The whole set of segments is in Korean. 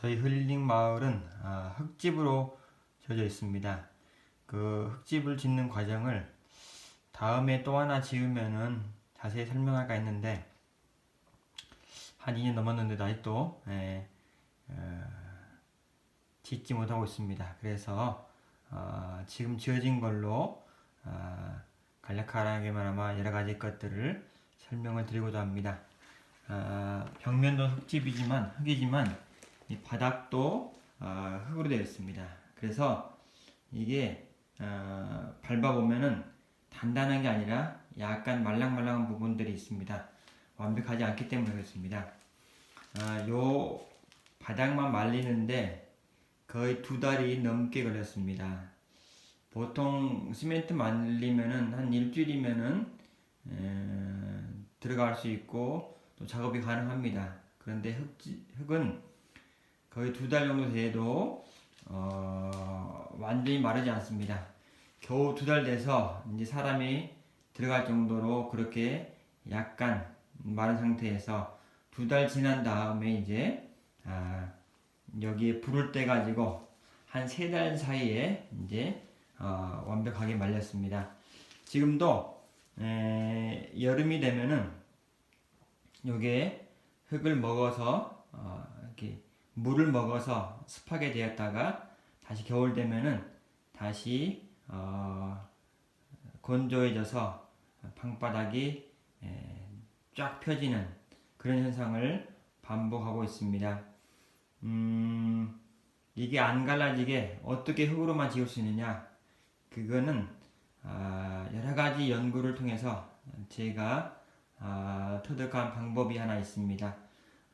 저희 힐링 마을은 아, 흙집으로 지어져 있습니다. 그 흙집을 짓는 과정을 다음에 또 하나 지으면은 자세히 설명할까 했는데 한 2년 넘었는데도 아직도 예, 어, 짓지 못하고 있습니다. 그래서 어, 지금 지어진 걸로 어, 간략하게만 아마 여러 가지 것들을 설명을 드리고자 합니다. 아, 벽면도 흙집이지만 흙이지만 이 바닥도 아, 흙으로 되어 있습니다. 그래서 이게 아, 밟아보면은 단단한 게 아니라 약간 말랑말랑한 부분들이 있습니다. 완벽하지 않기 때문에 그렇습니다. 아, 요 바닥만 말리는데 거의 두 달이 넘게 걸렸습니다. 보통 시멘트 말리면은 한 일주일이면은 에, 들어갈 수 있고 또 작업이 가능합니다. 그런데 흙, 흙은 거의 두 달 정도 돼도 어, 완전히 마르지 않습니다. 겨우 두 달 돼서 이제 사람이 들어갈 정도로 그렇게 약간 마른 상태에서 두 달 지난 다음에 이제 아, 여기에 불을 떼 가지고 한 세 달 사이에 이제 어, 완벽하게 말렸습니다. 지금도 에, 여름이 되면은 요게 흙을 먹어서 어, 이렇게 물을 먹어서 습하게 되었다가 다시 겨울 되면은 다시 어, 건조해져서 방바닥이 에, 쫙 펴지는 그런 현상을 반복하고 있습니다. 음, 이게 안 갈라지게 어떻게 흙으로만 지을 수 있느냐? 그거는 아, 여러 가지 연구를 통해서 제가 아, 터득한 방법이 하나 있습니다.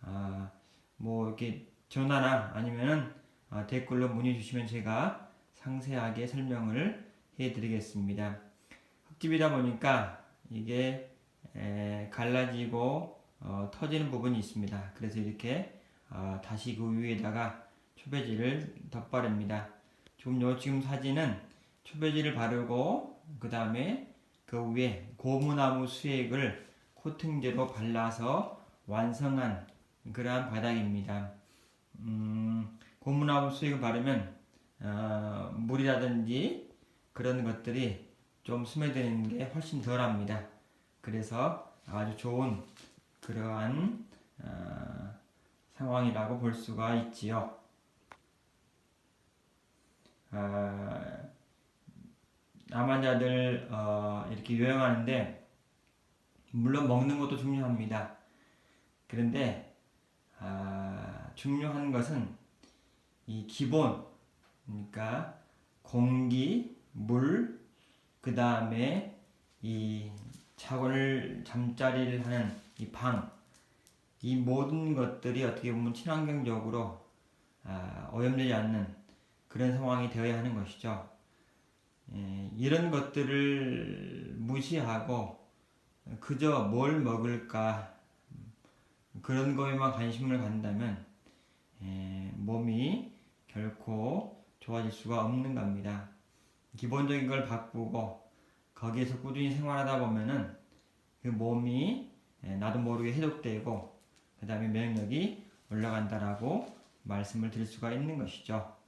아, 뭐 이렇게 전화나 아니면은 아, 댓글로 문의 주시면 제가 상세하게 설명을 해드리겠습니다. 흙집이다 보니까 이게 에, 갈라지고 어, 터지는 부분이 있습니다. 그래서 이렇게 어, 다시 그 위에다가 초배지를 덧바릅니다. 지금 요 지금 사진은 초배지를 바르고 그 다음에 그 위에 고무나무 수액을 코팅제로 발라서 완성한 그러한 바닥입니다. 음, 고무나무 수액을 바르면 어, 물이라든지 그런 것들이 좀 스며드는 게 훨씬 덜합니다. 그래서 아주 좋은 그러한 어, 상황이라고 볼 수가 있지요. 어, 남한자들 어, 이렇게 요양하는데 물론 먹는 것도 중요합니다. 그런데 아, 중요한 것은 이 기본 그러니까 공기, 물, 그 다음에 이 자고를 잠자리를 하는 이 방, 이 모든 것들이 어떻게 보면 친환경적으로 아, 오염되지 않는 그런 상황이 되어야 하는 것이죠. 예, 이런 것들을 무시하고 그저 뭘 먹을까 그런 거에만 관심을 예, 몸이 결코 좋아질 수가 없는 겁니다. 기본적인 걸 바꾸고 거기에서 꾸준히 생활하다 보면은 그 몸이 예, 나도 모르게 해독되고 그 다음에 면역력이 올라간다라고 말씀을 드릴 수가 있는 것이죠.